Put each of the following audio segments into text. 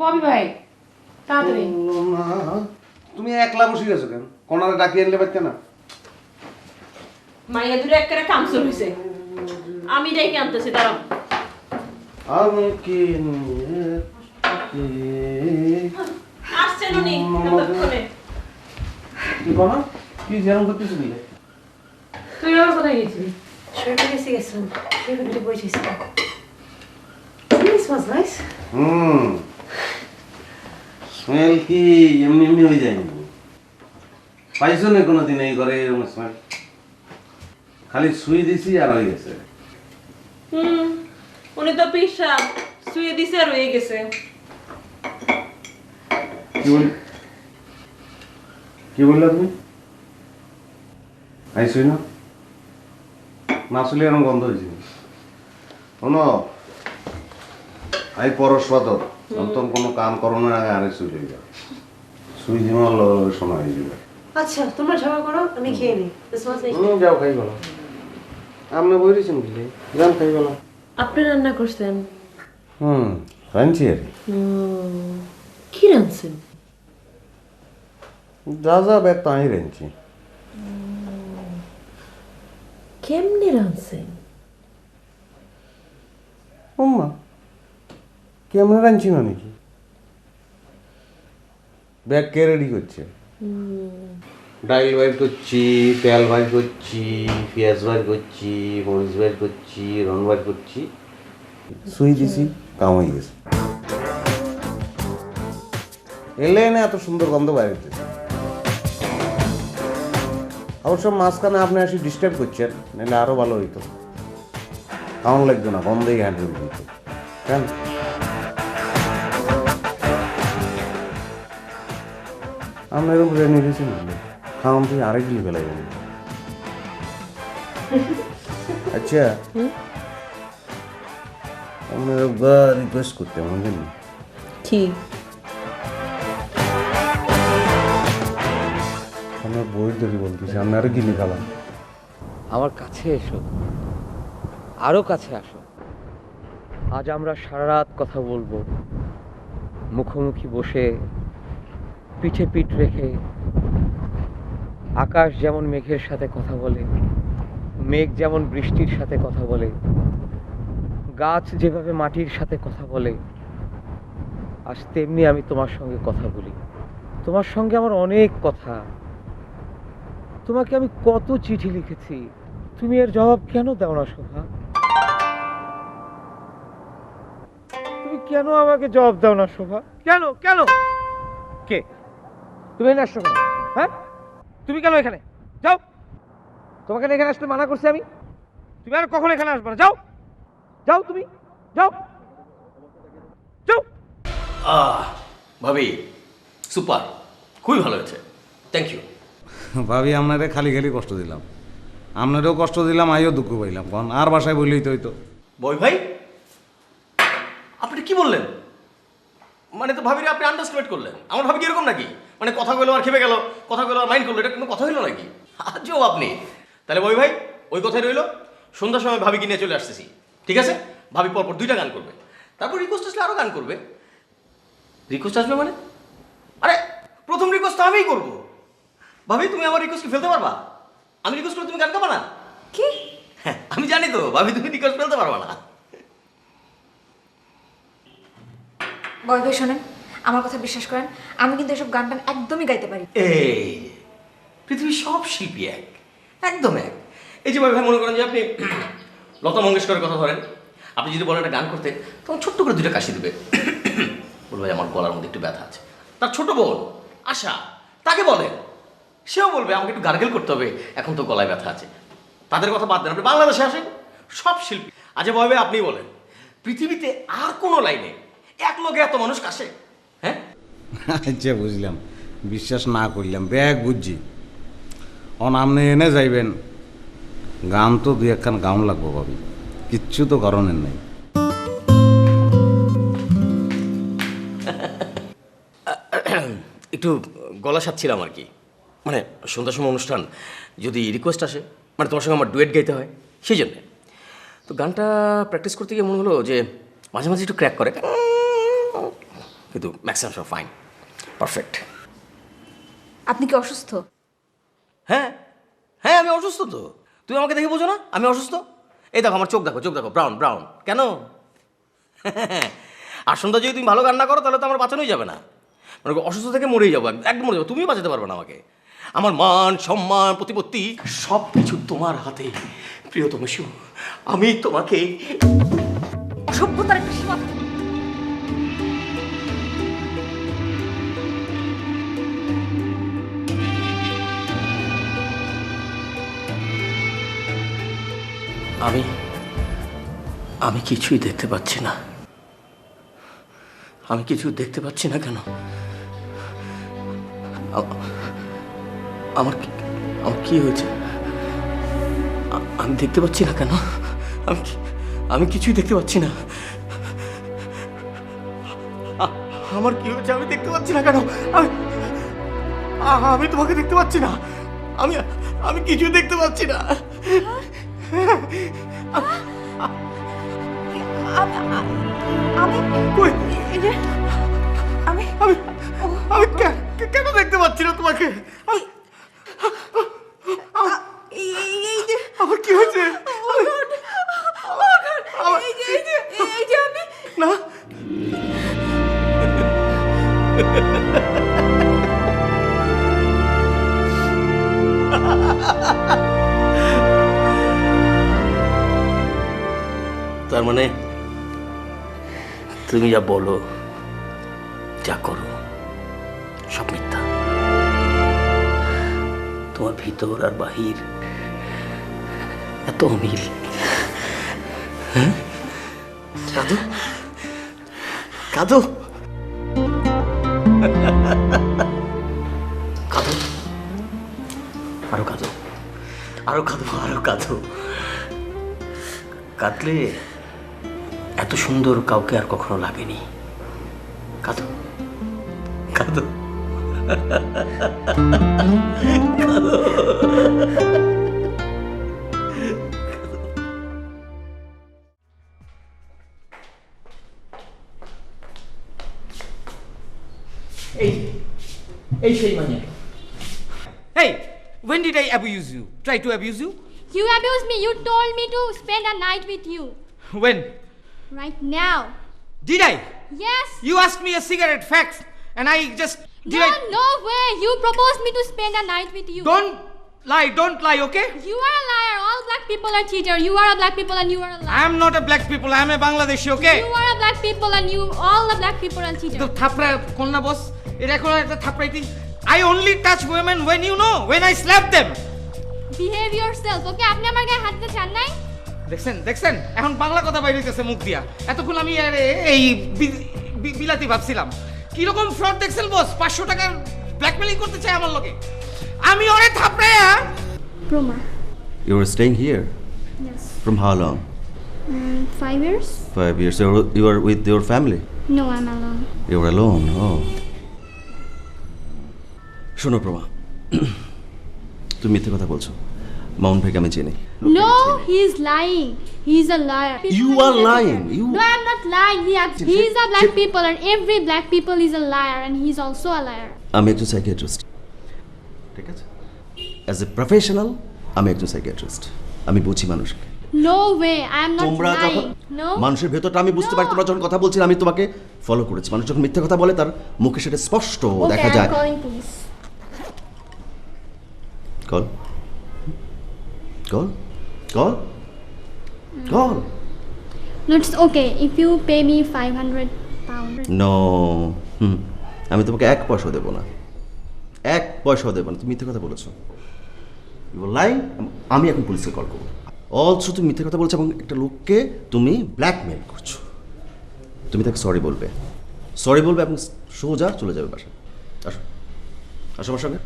ববি ভাই তাড়াতাড়ি। না তুমি একলা বসে গেছো কেন? কোনারে ডাকিয়ে আনলে পারতে না? মাইয়া দূরে একটা কামসুর হয়েছে আমি ডেকে আনতেছি দাঁড়াও। আমি কি আসছেন উনি এতক্ষণে কি করো কি যেরকম করতেছো কি? তুই আবার কোথায় গেছিলি? শরীরটা গেছে গেছিলাম। শরীরটা বসেছিলাম। This was nice. হুম। স্মেল কি এমনি এমনি হয়ে যায়নি পাইছো না কোনোদিন এই ঘরে এরকম স্মেল খালি সুই দিছি আর হয়ে গেছে। হুম উনি তো পিসা শুয়ে দিছে আর রয়ে গেছে। কি বল কি বললে তুমি আইসই না। না আসলে এরকম গন্ধ হয়েছে। শোনো আই পরশ পাতর নতুন কোনো কাম করো না আগে আরে শুই লইবা শুই দিমা শোনা হয়ে যাবে। আচ্ছা তোমরা ঝগড়া করো আমি খেয়ে নিই। যাও খাই বলো আপনি বই দিয়েছেন কি? যান খাই বলো আপনি রান্না করছেন? হুম রাঁধছি আর কি। রাঁধছেন? যা যা ব্যাগ তাই রাঁধছি। কেমনে রাঁধছেন? ওম্মা কেমন রাঁধছি না নাকি? ব্যাগ কে রেডি করছে? ডাইল বাইর করছি তেল বাইর করছি পেঁয়াজ বাইর করছি মরিচ বাইর করছি রন বাইর করছি। সুই দিছি কাম হয়ে গেছে। এলে না এত সুন্দর গন্ধ বাইরেতে অবশ্য মাঝখানে আপনি আসি ডিস্টার্ব করছেন নাহলে আরও ভালো হইতো। কেমন লাগতো না গন্ধেই হ্যান্ডেল দিত কেন? আমরা এরকম রেনে গেছি না। খাওয়ান তুই আরেক গিলি ফেলাই বলি আচ্ছা। আমরা একবার রিকোয়েস্ট করতে আমার জন্য কি আমরা বই ধরে বলতেছি আমরা আরও গিলি খেলাম। আমার কাছে এসো। আরও কাছে আসো। আজ আমরা সারা রাত কথা বলব। মুখোমুখি বসে পিঠে পিঠ রেখে আকাশ যেমন মেঘের সাথে কথা বলে মেঘ যেমন বৃষ্টির সাথে কথা বলে গাছ যেভাবে মাটির সাথে কথা বলে আজ তেমনি আমি তোমার সঙ্গে কথা বলি। তোমার সঙ্গে আমার অনেক কথা। তোমাকে আমি কত চিঠি লিখেছি। তুমি এর জবাব কেন দাও না শোভা? তুমি কেন আমাকে জবাব দাও না শোভা? কেন? কেন? কে? তুমি এখানে আসছো কেন? হ্যাঁ? তুমি কেন এখানে? যাও। তোমাকে না এখানে আসতে মানা করছি আমি। তুমি আর কখন এখানে আসবে না? যাও। যাও তুমি। যাও। যাও। আহ ভাবি সুপার। খুবই ভালো হয়েছে। থ্যাংক ইউ ভাবি আপনারে খালি খালি কষ্ট দিলাম। আপনারও কষ্ট দিলাম আইও দুঃখ পাইলাম। কারণ আর বাসায় বললেই তো হইতো। বই ভাই আপনি কি বললেন? মানে তো ভাবিরে আপনি আন্ডারস্টিমেট করলেন। আমার ভাবি কি এরকম নাকি? মানে কথা কইলো আর খেপে গেল কথা কইলো আর মাইন্ড করল এটা কোনো কথা হইল নাকি? আজও আপনি তাহলে বই ভাই ওই কথাই রইল। সন্ধ্যার সময় ভাবিকে নিয়ে চলে আসতেছি ঠিক আছে? ভাবি পরপর দুইটা গান করবে। তারপর রিকোয়েস্ট আসলে আরও গান করবে। রিকোয়েস্ট আসবে মানে? আরে প্রথম রিকোয়েস্ট তো আমিই করব। ভাবি তুমি আমার রিকোয়েস্ট ফেলতে পারবা? আমি রিকোয়েস্ট করে তুমি গান গাবা না? কি? হ্যাঁ আমি জানি তো ভাবি তুমি রিকোয়েস্ট ফেলতে পারবা না। বয় ভাই শোনেন। আমার কথা বিশ্বাস করেন, আমি কিন্তু এসব গান টান একদমই গাইতে পারি। এই, পৃথিবীর সব শিল্পী এক, একদম এক। এই যে ভাই ভাই মনে করেন যে আপনি লতা মঙ্গেশকরের কথা ধরেন, আপনি যদি বলেন একটা গান করতে, তখন ছোট্ট করে দুইটা কাশি দেবে। বলবে আমার গলার মধ্যে একটু ব্যথা আছে। তার ছোট বোন, আশা, তাকে বলেন সেও বলবে, আমাকে একটু গার্গেল করতে হবে, এখন তো গলায় ব্যথা আছে। তাদের কথা বাদ দেন, আপনি বাংলাদেশে আসেন, সব শিল্পী। আজ ভাবে আপনি বলেন, পৃথিবীতে আর কোনো লাইনে এক লোকে এত মানুষ কাশে? আচ্ছা বুঝলাম। বিশ্বাস না করলাম। ব্যাগ বুঝছি। অন আপনি এনে যাইবেন। গান তো দুই একখান গান লাগবো ভাবি। কিচ্ছু তো করণের নেই। একটু গলা সাচ্ছিলাম আর কি। মানে সন্ধ্যার সময় অনুষ্ঠান, যদি রিকোয়েস্ট আসে মানে তোমার সঙ্গে আমার ডুয়েট গাইতে হয়, সেই জন্যে। তো গানটা প্র্যাকটিস করতে গিয়ে মনে হলো যে মাঝে মাঝে একটু ক্র্যাক করে। কিন্তু ম্যাক্সিমাম সব ফাইন পারফেক্ট আপনি কি অসুস্থ? হ্যাঁ? হ্যাঁ আমি অসুস্থ তো। তুমি আমাকে দেখে বোঝো না আমি অসুস্থ? এই দেখো আমার চোখ দেখো চোখ দেখো ব্রাউন ব্রাউন কেন? আর সন্ধ্যা যদি তুমি ভালো রান্না করো তাহলে তো আমার বাঁচানোই যাবে না। মানে অসুস্থ থেকে মরেই যাব একদম মরে যাব। তুমিও বাঁচাতে পারবে না আমাকে। আমার মান সম্মান প্রতিপত্তি সব কিছু তোমার হাতে। প্রিয়তম শিব আমি তোমাকে অসভ্যতার একটা সীমা আমি আমি কিছুই দেখতে পাচ্ছি না। আমি কিছু দেখতে পাচ্ছি না কেন? আমার আমার কি হয়েছে? আমি দেখতে পাচ্ছি না কেন? আমি আমি কিছুই দেখতে পাচ্ছি না। আমার কি হয়েছে? আমি দেখতে পাচ্ছি না কেন? আমি আমি তোমাকে দেখতে পাচ্ছি না। আমি আমি কিছু দেখতে পাচ্ছি না। আমি আমি আমি কেন দেখতে পাচ্ছি না তোমাকে? তার মানে তুমি যা বলো, যা করো, সব মিথ্যা। তোমার ভিতর আর বাহির এত অমিল। হ্যাঁ? কাঁদো কাঁদো? কাঁদো? আরও কাঁদো। আরও কাঁদো আরও কাঁদো। কাঁদলে এত সুন্দর কাউকে আর কখনো লাগেনি কাঁদো কাঁদো এই এই সেই মানে Hey, when did I abuse you? Try to abuse you? You abused me. You told me to spend a night with you. When? Right now. Did I? Yes. You asked me a cigarette, facts, and I just did no, I? no way. You proposed me to spend a night with you. Don't lie, don't lie, okay? You are a liar. All black people are cheater. You are a black people and you are a liar. I am not a black people, I am a Bangladeshi, okay? You are a black people and you all the black people are cheater. থাপড়া কোন না বস এটা এখন একটা থাপড়াইতি I only touch women when you know, when I slap them. Behave yourself. Okay, আপনি আমার গায়ে হাত দিতে চান নাই? দেখছেন দেখছেন এখন বাংলা কথা বাইরে হইতেছে মুখ দিয়া এতক্ষণ আমি এই বিলাতি ভাবছিলাম কীরকম ফ্রড দেখছেন বস পাঁচশো টাকার ব্ল্যাকমেলিং করতে চাই আমার লোকে আমি ওরে থাপড়াইয়া Roma. You were staying here Yes. from how long? Mm, five years? Five years. You were, you were with your family? No, I'm alone. You were alone. Oh. শোনো প্রমা তুমি মিথ্যে কথা বলছো মাউন্ট ভাইকে আমি চিনি No, he's lying. He's a liar. You are lying. You- No, I'm not lying. He, he's a black people, and every black people is a liar, and he's also a liar. আমি একজন psychiatrist ঠিক আছে as a professional আমি একজন psychiatrist আমি বুঝি মানুষকে No way. I'm not তোমরা যখন. মানুষের ভেতরটা আমি বুঝতে পারি তোমরা যখন কথা বলছিলে আমি তোমাকে ফলো করেছি মানুষ যখন মিথ্যে কথা বলে তার মুখে সেটা স্পষ্ট দেখা যায় calling police. Call call call call No, it's okay. If you pay me 500 pounds. No হুম আমি তোমাকে এক পয়সাও দেবো না। এক পয়সাও দেবো না। তুমি মিথ্যে কথা বলেছ। ইউ লাইন আমি এখন পুলিশকে কল করব। অলসো তুমি মিথ্যে কথা বলছো এবং একটা লোককে তুমি ব্ল্যাকমেল করছ। তুমি তাকে সরি বলবে। সরি বলবে এবং সোজা চলে যাবে বাসা আসো। আসো আমার সঙ্গে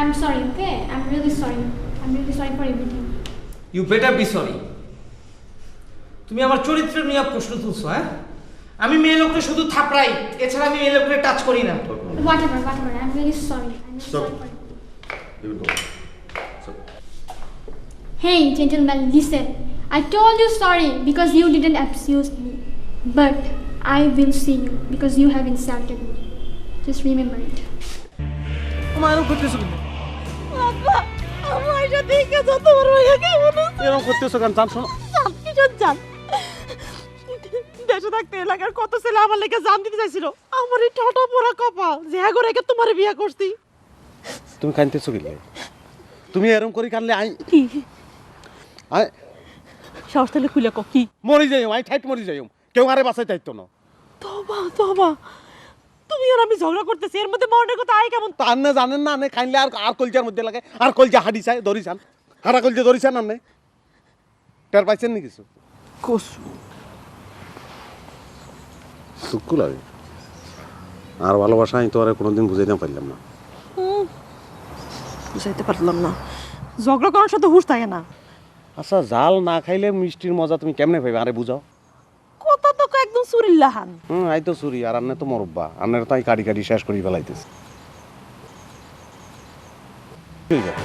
I'm sorry, okay? I'm really sorry. I'm really sorry for everything. You better be sorry তুমি আমার চরিত্র নিয়ে প্রশ্ন তুলছো হ্যাঁ আমি মেয়ে লোকটা শুধু থাপড়াই এছাড়া আমি মেয়ে লোকটা টাচ করি না Whatever, whatever. I'm really sorry. I'm really Sorry. Hey, gentlemen, listen. I told you sorry because you didn't abuse me. But I will see you because you have insulted me. Just remember it. আমার করতেছো কেন আব্বা আমার সাথে যত বড় হয়ে কেমন এরকম করতেছো কেন? জান শোনো। কিশোর জান। দেশে থাকতে এলাকার কত ছেলে আমার লেগে জান দিতে চাইছিল। আমার এই ঠাটা পড়া কপাল যে তোমার বিয়ে করছি। তুমি কানতেছো কিনলে তুমি এরকম করে কানলে আই কি? আই সাহস তাহলে খুলে ক কি? মরি যাই আই ঠাইট মরি যাই কেউ আরে বাসায় চাইতো না। তবা তবা। তুমি আর আমি ঝগড়া করতেছি এর মধ্যে কথা আয় কেমন? তা আন্নে জানেন না আনে খাইলে আর আর কলজার মধ্যে লাগে আর কলজা হাডি চাই দড়ি চান। হারা কলজা দড়ি চান আনে টের পাইছেন নি কিছু? কসু লাগে। আর ভালোবাসা আমি তো আর কোনোদিন বুঝাইতে পারলাম না। বুঝাইতে পারলাম না। ঝগড়া করার সাথে হুশ থাকে না। আচ্ছা জাল না খাইলে মিষ্টির মজা তুমি কেমনে পাইবে? আরে বুঝাও। কথা একদম সুরিল্লাহান হুম আই তো চুরি আর আন্নে তো মরব্বা। আন্নের তাই কাটি কাটি শেষ করি ফেলাইতেছে। ঠিক আছে।